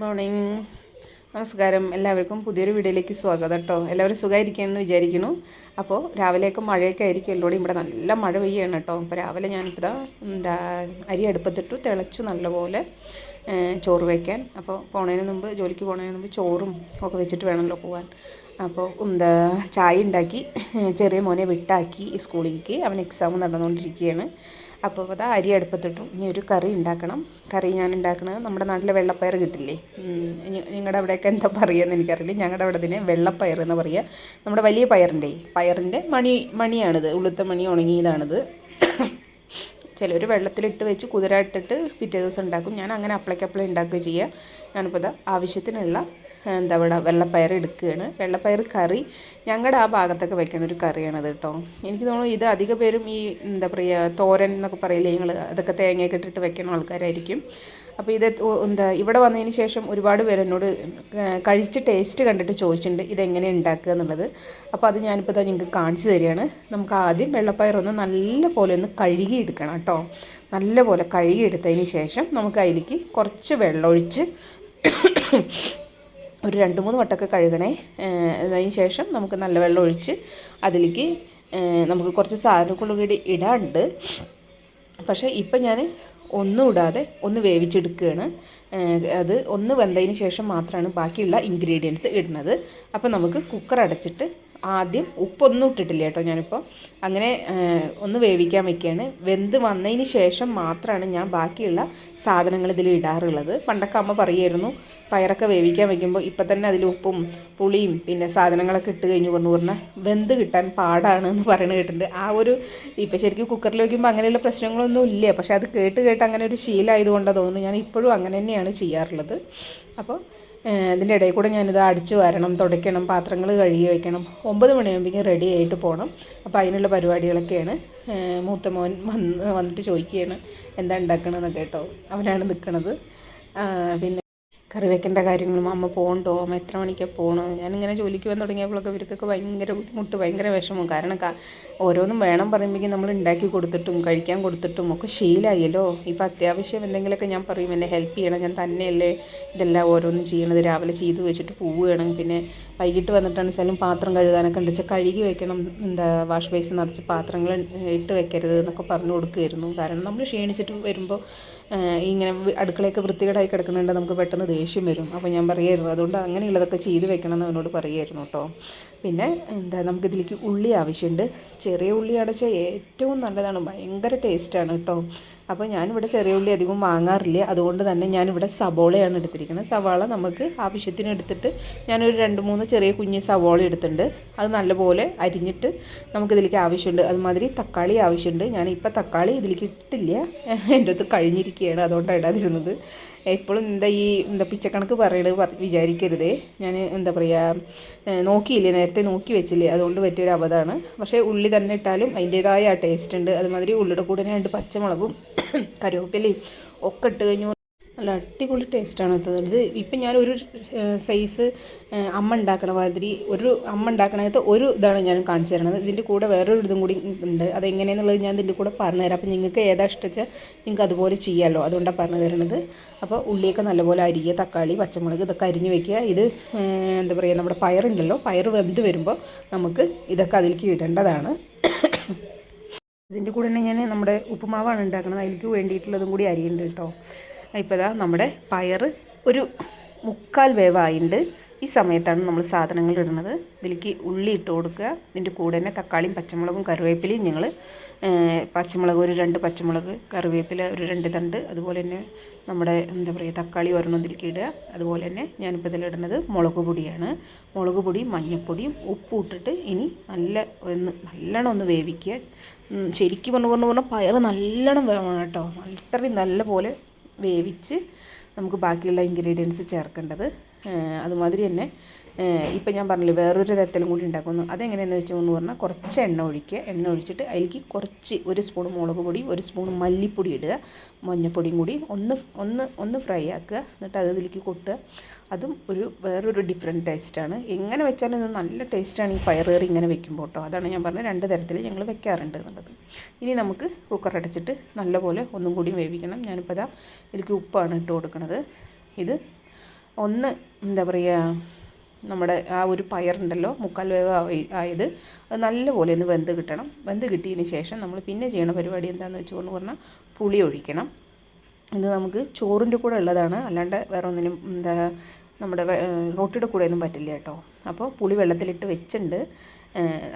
Morning. നമസ്കാരം. എല്ലാവർക്കും പുതിയൊരു വീഡിയോയിലേക്ക് സ്വാഗതം കേട്ടോ. എല്ലാവരും സുഖമായിരിക്കുകയെന്ന് വിചാരിക്കുന്നു. അപ്പോൾ രാവിലെയൊക്കെ മഴയൊക്കെ ആയിരിക്കും. എല്ലാവരും ഇവിടെ നല്ല മഴ പെയ്യാണ് കേട്ടോ. അപ്പോൾ രാവിലെ ഞാനിപ്പോൾ എന്താ അരി അടുപ്പത്തിട്ടു തിളച്ചു നല്ലപോലെ ചോറ് വയ്ക്കാൻ അപ്പോൾ പോണതിന് മുമ്പ് ജോലിക്ക് പോണതിന് മുമ്പ് ചോറും ഒക്കെ വെച്ചിട്ട് വേണമല്ലോ പോകാൻ അപ്പോൾ എന്താ ചായ ഉണ്ടാക്കി ചെറിയ മോനെ വിട്ടാക്കി സ്കൂളിലേക്ക്. അവൻ എക്സാം നടന്നുകൊണ്ടിരിക്കുകയാണ്. അപ്പോൾ അത് അരി അടുപ്പത്തിട്ടു. ഇനി ഒരു കറി ഉണ്ടാക്കണം. കറി ഞാൻ ഉണ്ടാക്കുന്നത് നമ്മുടെ നാട്ടിലെ വെള്ളപ്പയർ കിട്ടില്ലേ? നിങ്ങളുടെ അവിടെയൊക്കെ എന്താ പറയുകയെന്ന് എനിക്കറിയില്ല. ഞങ്ങളുടെ അവിടെ ഇതിനെ വെള്ളപ്പയർ എന്ന് പറയുക. നമ്മുടെ വലിയ പയറിന്റെ പയറിന്റെ മണി മണിയാണിത്. ഉളുത്ത മണി ഉണങ്ങിയതാണിത്. ചിലർ വെള്ളത്തിലിട്ട് വെച്ച് കുതിരായിട്ടിട്ട് പിറ്റേ ദിവസം ഉണ്ടാക്കും. ഞാൻ അങ്ങനെ അപ്ലൈക്കപ്ലൈ ഉണ്ടാക്കുകയും ചെയ്യുക. ഞാനിപ്പോൾ ഇതാ ആവശ്യത്തിനുള്ള എന്താ പറയുക വെള്ളപ്പയർ എടുക്കുകയാണ്. വെള്ളപ്പയർ കറി ഞങ്ങളുടെ ആ ഭാഗത്തൊക്കെ വെക്കണ ഒരു കറിയാണത് കേട്ടോ. എനിക്ക് തോന്നുന്നു ഇത് അധിക പേരും ഈ എന്താ പറയുക തോരൻ എന്നൊക്കെ പറയില്ലേ ഞങ്ങൾ അതൊക്കെ തേങ്ങയൊക്കെ ഇട്ടിട്ട് വെക്കണ ആൾക്കാരായിരിക്കും. അപ്പോൾ ഇത് എന്താ ഇവിടെ വന്നതിന് ശേഷം ഒരുപാട് പേര് എന്നോട് കഴിച്ച് ടേസ്റ്റ് കണ്ടിട്ട് ചോദിച്ചിട്ടുണ്ട് ഇതെങ്ങനെ ഉണ്ടാക്കുക എന്നുള്ളത്. അപ്പോൾ അത് ഞാനിപ്പോൾ ഇതാ നിങ്ങൾക്ക് കാണിച്ചു തരികയാണ്. നമുക്ക് ആദ്യം വെള്ളപ്പയർ ഒന്ന് നല്ല പോലെ ഒന്ന് കഴുകി എടുക്കണം കേട്ടോ. നല്ല പോലെ കഴുകി എടുത്തതിന് ശേഷം നമുക്ക് അതിലേക്ക് കുറച്ച് വെള്ളമൊഴിച്ച് ഒരു രണ്ട് മൂന്ന് വട്ടമൊക്കെ കഴുകണേ. അതിന് ശേഷം നമുക്ക് നല്ല വെള്ളം ഒഴിച്ച് അതിലേക്ക് നമുക്ക് കുറച്ച് സാധനങ്ങൾ കൂടി ഇടാണ്ട്. പക്ഷേ ഇപ്പം ഞാൻ ഒന്നും ഇടാതെ ഒന്ന് വേവിച്ചെടുക്കുകയാണ്. അത് ഒന്ന് വെന്തതിന് ശേഷം മാത്രമാണ് ബാക്കിയുള്ള ഇൻഗ്രീഡിയൻസ് ഇടുന്നത്. അപ്പോൾ നമുക്ക് കുക്കർ അടച്ചിട്ട് ആദ്യം ഉപ്പൊന്നും ഇട്ടിട്ടില്ല കേട്ടോ ഞാനിപ്പോൾ അങ്ങനെ ഒന്ന് വേവിക്കാൻ വെക്കുകയാണ് വെന്ത് വന്നതിന് ശേഷം മാത്രമാണ് ഞാൻ ബാക്കിയുള്ള സാധനങ്ങൾ ഇതിൽ ഇടാറുള്ളത്. പണ്ടൊക്കെ അമ്മ പറയുമായിരുന്നു പയറൊക്കെ വേവിക്കാൻ വെക്കുമ്പോൾ ഇപ്പം തന്നെ അതിൽ ഉപ്പും പുളിയും പിന്നെ സാധനങ്ങളൊക്കെ ഇട്ട് കഴിഞ്ഞ് പറഞ്ഞു പറഞ്ഞാൽ വെന്ത് കിട്ടാൻ പാടാണ് എന്ന് പറയുന്നത് കേട്ടിട്ടുണ്ട്. ആ ഒരു ഇപ്പം ശരിക്കും കുക്കറിൽ വയ്ക്കുമ്പോൾ അങ്ങനെയുള്ള പ്രശ്നങ്ങളൊന്നും ഇല്ല. പക്ഷേ അത് കേട്ട് കേട്ട് അങ്ങനെ ഒരു ശീലമായതുകൊണ്ടാണ് തോന്നുന്നു. ഞാൻ ഇപ്പോഴും അങ്ങനെ തന്നെയാണ് ചെയ്യാറുള്ളത്. അപ്പോൾ ഇതിന്റെ ഇടയിൽ കൂടെ ഞാനിത് അടിച്ചു വരണം തുടയ്ക്കണം പാത്രങ്ങൾ കഴുകി വയ്ക്കണം ഒമ്പത് മണിയാകുമ്പോഴേക്കും റെഡി ആയിട്ട് പോകണം അപ്പോൾ അതിനുള്ള പരിപാടികളൊക്കെയാണ്. മൂത്ത മോൻ വന്ന് വന്നിട്ട് ചോദിക്കുകയാണ് എന്താ ഉണ്ടാക്കണമെന്നൊക്കെ കേട്ടോ. അവനാണ് നിൽക്കണത് പിന്നെ കറി വെക്കേണ്ട കാര്യങ്ങളും അമ്മ പോകണ്ടോ? അമ്മ എത്ര മണിക്കാണ് പോകണോ ഞാനിങ്ങനെ ജോലിക്ക് പോകാൻ തുടങ്ങിയപ്പോഴൊക്കെ ഇവർക്കൊക്കെ ഭയങ്കര ബുദ്ധിമുട്ട് ഭയങ്കര വിഷമം. കാരണം ഓരോന്നും വേണം പറയുമ്പോഴേക്കും നമ്മൾ ഉണ്ടാക്കി കൊടുത്തിട്ടും കഴിക്കാൻ കൊടുത്തിട്ടും ഒക്കെ ശീലമായല്ലോ ഇപ്പം അത്യാവശ്യം എന്തെങ്കിലുമൊക്കെ ഞാൻ പറയും എന്നെ ഹെൽപ്പ് ചെയ്യണം ഞാൻ തന്നെയല്ലേ ഇതെല്ലാം ഓരോന്നും ചെയ്യണത്. രാവിലെ ചെയ്ത് വെച്ചിട്ട് പോവുകയാണ്. പിന്നെ വൈകിട്ട് വന്നിട്ടാണ് വെച്ചാലും പാത്രം കഴുകാനൊക്കെ ഉണ്ട്. വെച്ചാൽ കഴുകി വെക്കണം. എന്താ വാഷ് ബേസിൻ നിറച്ച് പാത്രങ്ങൾ ഇട്ട് വെക്കരുത് എന്നൊക്കെ പറഞ്ഞു കൊടുക്കുമായിരുന്നു കാരണം നമ്മൾ ക്ഷീണിച്ചിട്ട് വരുമ്പോൾ ഇങ്ങനെ അടുക്കളയൊക്കെ വൃത്തികേടായി കിടക്കുന്നുണ്ട്. നമുക്ക് പെട്ടെന്ന് ദേഷ്യം വരും. അപ്പോൾ ഞാൻ പറയുമായിരുന്നു അതുകൊണ്ട് അങ്ങനെയുള്ളതൊക്കെ ചെയ്ത് വെക്കണം എന്ന് അവനോട് പറയുമായിരുന്നു കേട്ടോ. പിന്നെ എന്താ നമുക്കിതിലേക്ക് ഉള്ളി ആവശ്യമുണ്ട്. ചെറിയ ഉള്ളി അടച്ചാൽ ഏറ്റവും നല്ലതാണ്. ഭയങ്കര ടേസ്റ്റാണ് കേട്ടോ. അപ്പോൾ ഞാനിവിടെ ചെറിയ ഉള്ളി അധികം വാങ്ങാറില്ല. അതുകൊണ്ട് തന്നെ ഞാനിവിടെ സവോളയാണ് എടുത്തിരിക്കുന്നത്. സവാള നമുക്ക് ആവശ്യത്തിന് എടുത്തിട്ട് ഞാനൊരു രണ്ട് മൂന്ന് ചെറിയ കുഞ്ഞ് സവോള എടുത്തിട്ടുണ്ട്. അത് നല്ലപോലെ അരിഞ്ഞിട്ട് നമുക്കിതിലേക്ക് ആവശ്യമുണ്ട്. അതുമാതിരി തക്കാളി ആവശ്യമുണ്ട്. ഞാൻ ഞാനിപ്പോൾ തക്കാളി ഇതിലേക്ക് ഇട്ടില്ല. എന്റെ അടുത്ത് കഴിഞ്ഞിരിക്കുകയാണ്. അതുകൊണ്ടാണ് ഇടാതിരുന്നത്. എപ്പോഴും എന്താ ഈ എന്താ പിച്ചക്കണക്ക് പറയണത് പറ- വിചാരിക്കരുതേ. ഞാൻ എന്താ പറയുക നോക്കിയില്ലേ? നേരത്തെ നോക്കി വെച്ചില്ലേ? അതുകൊണ്ട് പറ്റിയൊരു അബദ്ധമാണ് പക്ഷേ ഉള്ളി തന്നെ ഇട്ടാലും അതിന്റേതായ ടേസ്റ്റ് ഉണ്ട്. അതുമാതിരി ഉള്ളിയുടെ കൂടെ രണ്ട് പച്ചമുളകും കറിവേപ്പിലയും ഒക്കെ ഇട്ട് കഴിഞ്ഞു നല്ല അടിപൊളി ടേസ്റ്റാണ് ഇത് ഇത് ഇപ്പം ഞാൻ ഒരു സൈസ് അമ്മ ഉണ്ടാക്കണ മാതിരി ഒരു അമ്മ ഉണ്ടാക്കണത് ഒരു ഇതാണ് ഞാൻ കാണിച്ചു തരണത്. ഇതിന്റെ കൂടെ വേറൊരു ഇതും കൂടി ഉണ്ട്. അതെങ്ങനെയെന്നുള്ളത് ഞാൻ ഇതിന്റെ കൂടെ പറഞ്ഞു തരാം. അപ്പം നിങ്ങൾക്ക് ഏതാ ഇഷ്ടച്ചാൽ നിങ്ങൾക്ക് അതുപോലെ ചെയ്യാമല്ലോ അതുകൊണ്ടാണ് പറഞ്ഞു തരണത്. അപ്പോൾ ഉള്ളിയൊക്കെ നല്ലപോലെ അരിയുക തക്കാളി പച്ചമുളക് ഇതൊക്കെ അരിഞ്ഞ് വെക്കുക. ഇത് എന്താ പറയുക നമ്മുടെ പയറുണ്ടല്ലോ. പയർ വെന്ത് വരുമ്പോൾ നമുക്ക് ഇതൊക്കെ അതിലേക്ക് ഇടേണ്ടതാണ്. ഇതിന്റെ കൂടെ തന്നെ ഞാൻ നമ്മുടെ ഉപ്പുമാവാണ് ഉണ്ടാക്കുന്നത് അതിലേക്ക് വേണ്ടിയിട്ടുള്ളതും കൂടി അരിയുണ്ട് കേട്ടോ. ഇപ്പോൾ ഇതാ നമ്മുടെ പയർ ഒരു മുക്കാൽ വേവായിട്ടുണ്ട് ഈ സമയത്താണ് നമ്മൾ സാധനങ്ങൾ ഇടുന്നത്. ഇതിലേക്ക് ഉള്ളി ഇട്ട് കൊടുക്കുക. ഇതിന്റെ കൂടെ തന്നെ തക്കാളിയും പച്ചമുളകും കറിവേപ്പിലയും ഞങ്ങൾ പച്ചമുളക് ഒരു രണ്ട് പച്ചമുളക് കറിവേപ്പില ഒരു രണ്ട് തണ്ട് അതുപോലെ തന്നെ നമ്മുടെ എന്താ പറയുക തക്കാളി ഒരെണ്ണം ഇതിലേക്ക് ഇടുക. അതുപോലെ തന്നെ ഞാനിപ്പോൾ ഇതിലിടുന്നത് മുളക് പൊടിയാണ്. മുളക് പൊടിയും മഞ്ഞൾപ്പൊടിയും ഉപ്പും ഇട്ടിട്ട് ഇനി നല്ല ഒന്ന് നല്ലോണം ഒന്ന് വേവിക്കുക. ശരിക്കും പറഞ്ഞു പറഞ്ഞു പറഞ്ഞാൽ പയർ നല്ലോണം വേണം കേട്ടോ. അത്രയും നല്ല പോലെ വേവിച്ച് നമുക്ക് ബാക്കിയുള്ള ഇൻഗ്രീഡിയൻസ് ചേർക്കേണ്ടത്. അതുമാതിരി തന്നെ ഇപ്പം ഞാൻ പറഞ്ഞില്ല വേറൊരു തരത്തിലും കൂടി ഉണ്ടാക്കുന്നു. അതെങ്ങനെയാണെന്ന് വെച്ചെന്ന് പറഞ്ഞാൽ കുറച്ച് എണ്ണ ഒഴിക്കുക. എണ്ണ ഒഴിച്ചിട്ട് അതിലേക്ക് കുറച്ച് ഒരു സ്പൂൺ മുളക് പൊടി ഒരു സ്പൂൺ മല്ലിപ്പൊടി ഇടുക. മഞ്ഞൾപ്പൊടിയും കൂടി ഒന്ന് ഒന്ന് ഒന്ന് ഫ്രൈ ആക്കുക. എന്നിട്ട് അത് ഇതിലേക്ക് കൊട്ടുക. അതും ഒരു വേറൊരു ഡിഫറെന്റ് ടേസ്റ്റാണ് എങ്ങനെ വെച്ചാലും ഇത് നല്ല ടേസ്റ്റാണ് ഈ പയറേറി ഇങ്ങനെ വെക്കുമ്പോൾ കേട്ടോ. അതാണ് ഞാൻ പറഞ്ഞത് രണ്ട് തരത്തിൽ ഞങ്ങൾ വെക്കാറുണ്ട് എന്നുള്ളത്. ഇനി നമുക്ക് കുക്കർ അടച്ചിട്ട് നല്ലപോലെ ഒന്നും കൂടി വേവിക്കണം. ഞാനിപ്പോൾ ഇതാ ഇതിലേക്ക് ഉപ്പാണ് ഇട്ട് കൊടുക്കുന്നത് ഇത് ഒന്ന് എന്താ പറയുക നമ്മുടെ ആ ഒരു പയറുണ്ടല്ലോ മുക്കാൽ വേവ് ആയി- ആയത്. അത് നല്ലപോലെ ഒന്ന് വെന്ത് കിട്ടണം. വെന്ത് കിട്ടിയതിന് ശേഷം നമ്മൾ പിന്നെ ചെയ്യണ പരിപാടി എന്താണെന്ന് വെച്ചുകൊണ്ട് പറഞ്ഞാൽ പുളി ഒഴിക്കണം. ഇത് നമുക്ക് ചോറിന്റെ കൂടെ ഉള്ളതാണ്. അല്ലാണ്ട് വേറെ ഒന്നിനും എന്താ നമ്മുടെ റോട്ടിയുടെ റൊട്ടിയുടെ കൂടെ ഒന്നും പറ്റില്ല കേട്ടോ. അപ്പോൾ പുളി വെള്ളത്തിലിട്ട് വെച്ചിട്ടുണ്ട്.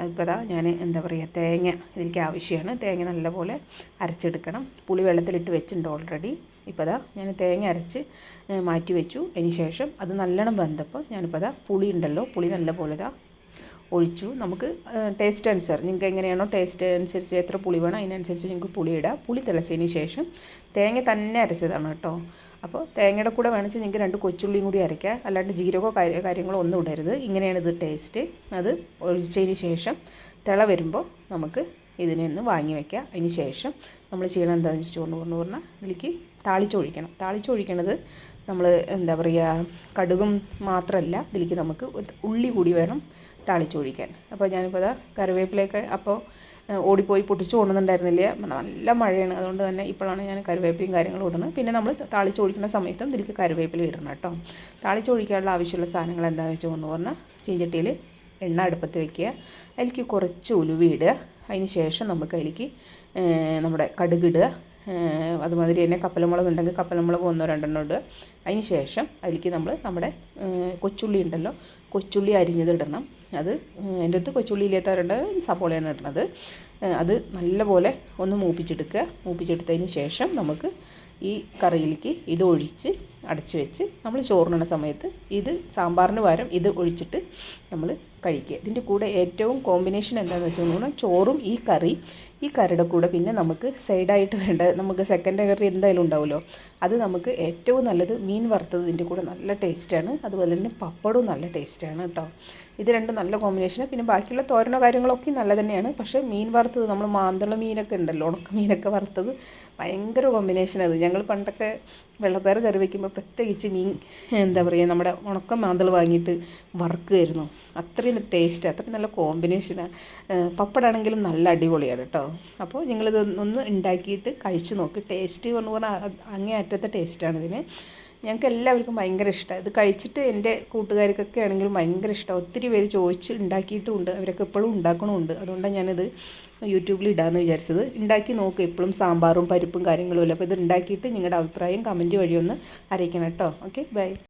ഇപ്പോൾ അതാ ഞാൻ എന്താ പറയുക തേങ്ങ ഇതിലേക്ക് ആവശ്യമാണ്. തേങ്ങ നല്ലപോലെ അരച്ചെടുക്കണം. പുളി വെള്ളത്തിലിട്ട് വെച്ചിട്ടുണ്ട് ഓൾറെഡി ഇപ്പോൾ അതാ ഞാൻ തേങ്ങ അരച്ച് മാറ്റി വെച്ചു. അതിന് ശേഷം അത് നല്ലോണം വെന്തപ്പോൾ ഞാനിപ്പോൾ അതാ പുളി ഉണ്ടല്ലോ പുളി നല്ലപോലെ ഇതാ ഒഴിച്ചു. നമുക്ക് ടേസ്റ്റ് അനുസരിച്ച് നിങ്ങൾക്ക് എങ്ങനെയാണോ ടേസ്റ്റ് അനുസരിച്ച് എത്ര പുളി വേണം അതിനനുസരിച്ച് നിങ്ങൾക്ക് പുളി ഇടാം. പുളി തിളച്ചതിന് ശേഷം തേങ്ങ തന്നെ അരച്ചതാണ് കേട്ടോ. അപ്പോൾ തേങ്ങയുടെ കൂടെ വേണമെങ്കിൽ നിങ്ങൾക്ക് രണ്ട് കൊച്ചുള്ളിയും കൂടി അരയ്ക്കുക അല്ലാണ്ട് ജീരകമോ കാര്യ കാര്യങ്ങളോ ഒന്നും ഇടരുത്. ഇങ്ങനെയാണ് ഇത് ടേസ്റ്റ് അത് ഒഴിച്ചതിന് ശേഷം തിള വരുമ്പോൾ നമുക്ക് ഇതിനെ ഒന്ന് വാങ്ങി വയ്ക്കുക അതിന് ശേഷം നമ്മൾ ചെയ്യണം എന്താണെന്ന് വെച്ചുകൊണ്ട് പറഞ്ഞു പറഞ്ഞാൽ ഇതിലേക്ക് താളിച്ചൊഴിക്കണം. താളിച്ചൊഴിക്കണത് നമ്മൾ എന്താ പറയുക കടുകും മാത്രമല്ല ഇതിലേക്ക് നമുക്ക് ഉള്ളി കൂടി വേണം താളിച്ചൊഴിക്കാൻ. അപ്പോൾ ഞാനിപ്പോൾ അതാ കറിവേപ്പിലയൊക്കെ അപ്പോൾ ഓടിപ്പോയി പൊട്ടിച്ച് കൊണ്ടുവന്നിട്ടുണ്ടായിരുന്നില്ല? നല്ല മഴയാണ്. അതുകൊണ്ട് തന്നെ ഇപ്പോഴാണ് ഞാൻ കറിവേപ്പിലയും കാര്യങ്ങളും ഇടുന്നത്. പിന്നെ നമ്മൾ താളിച്ചൊഴിക്കുന്ന സമയത്തും ഇതിലേക്ക് കറിവേപ്പില ഇടണം കേട്ടോ. താളിച്ചൊഴിക്കാനുള്ള ആവശ്യമുള്ള സാധനങ്ങൾ എന്താണെന്ന് വെച്ചോന്ന് പറഞ്ഞാൽ ചീഞ്ചട്ടിയിൽ എണ്ണ അടുപ്പത്ത് വെക്കുക. അതിലേക്ക് കുറച്ച് ഉലുവ ഇടുക. അതിന് ശേഷം നമുക്ക് അതിലേക്ക് നമ്മുടെ കടുകിടുക അതുമാതിരി തന്നെ കപ്പലമുളക് ഉണ്ടെങ്കിൽ കപ്പലമുളക് ഒന്നോ രണ്ടെണ്ണം ഇടുക. അതിന് ശേഷം അതിലേക്ക് നമ്മൾ നമ്മുടെ കൊച്ചുള്ളി ഉണ്ടല്ലോ കൊച്ചുള്ളി അരിഞ്ഞത് ഇടണം. അത് എന്റെ അടുത്ത് കൊച്ചുള്ളി ഇല്ലാത്തവരുണ്ട് സബോളയാണ് ഇടുന്നത്. അത് നല്ലപോലെ ഒന്ന് മൂപ്പിച്ചെടുക്കുക. മൂപ്പിച്ചെടുത്തതിന് ശേഷം നമുക്ക് ഈ കറിയിലേക്ക് ഇത് ഒഴിച്ച് അടച്ച് വെച്ച് നമ്മൾ ചോറിനുള്ള സമയത്ത് ഇത് സാമ്പാറിന് പകരം ഇത് ഒഴിച്ചിട്ട് നമ്മൾ കഴിക്കുക. ഇതിന്റെ കൂടെ ഏറ്റവും കോമ്പിനേഷൻ എന്താണെന്ന് വെച്ചാൽ ചോറും ഈ കറി ഈ കറിയുടെ കൂടെ പിന്നെ നമുക്ക് സൈഡായിട്ട് വേണ്ട നമുക്ക് സെക്കൻഡ് കറി എന്തായാലും ഉണ്ടാവുമല്ലോ. അത് നമുക്ക് ഏറ്റവും നല്ലത് മീൻ വറുത്തത് ഇതിന്റെ കൂടെ നല്ല ടേസ്റ്റാണ് അതുപോലെ തന്നെ പപ്പടവും നല്ല ടേസ്റ്റാണ് കേട്ടോ. ഇത് രണ്ടും നല്ല കോമ്പിനേഷനാണ് പിന്നെ ബാക്കിയുള്ള തോരനോ കാര്യങ്ങളൊക്കെ നല്ല തന്നെയാണ്. പക്ഷേ മീൻ വറുത്തത് നമ്മൾ മാന്തള മീനൊക്കെ ഉണ്ടല്ലോ ഉണക്ക മീനൊക്കെ വറുത്തത് ഭയങ്കര കോമ്പിനേഷൻ അത് ഞങ്ങൾ പണ്ടൊക്കെ വെള്ളപ്പയർ കറി വയ്ക്കുമ്പോൾ പ്രത്യേകിച്ച് മീൻ എന്താ പറയുക നമ്മുടെ ഉണക്ക മാന്തൾ വാങ്ങിയിട്ട് വറുക്കുമായിരുന്നു അത്രയും ടേസ്റ്റ് അത്രയും നല്ല കോമ്പിനേഷനാണ് പപ്പടാണെങ്കിലും നല്ല അടിപൊളിയാണ് കേട്ടോ അപ്പോൾ ഞങ്ങളിത് ഒന്ന് ഉണ്ടാക്കിയിട്ട് കഴിച്ചു നോക്കി. ടേസ്റ്റ് എന്ന് പറഞ്ഞാൽ അങ്ങേ അറ്റത്തെ ടേസ്റ്റാണ് ഇതിന് ഞങ്ങൾക്ക് എല്ലാവർക്കും ഭയങ്കര ഇഷ്ടമാണ് ഇത് കഴിച്ചിട്ട് എന്റെ കൂട്ടുകാർക്കൊക്കെ ആണെങ്കിലും ഭയങ്കര ഇഷ്ടമാണ് ഒത്തിരി പേര് ചോദിച്ച് ഉണ്ടാക്കിയിട്ടുമുണ്ട്. അവരൊക്കെ എപ്പോഴും ഉണ്ടാക്കണമുണ്ട്. അതുകൊണ്ടാണ് ഞാനിത് യൂട്യൂബിൽ ഇടാമെന്ന് വിചാരിച്ചത്. ഉണ്ടാക്കി നോക്കുക എപ്പോഴും സാമ്പാറും പരിപ്പും കാര്യങ്ങളും അല്ല അപ്പോൾ ഇത് ഉണ്ടാക്കിയിട്ട് നിങ്ങളുടെ അഭിപ്രായം കമന്റ് വഴി ഒന്ന് അറിയിക്കണം കേട്ടോ. ഓക്കെ? ബൈ.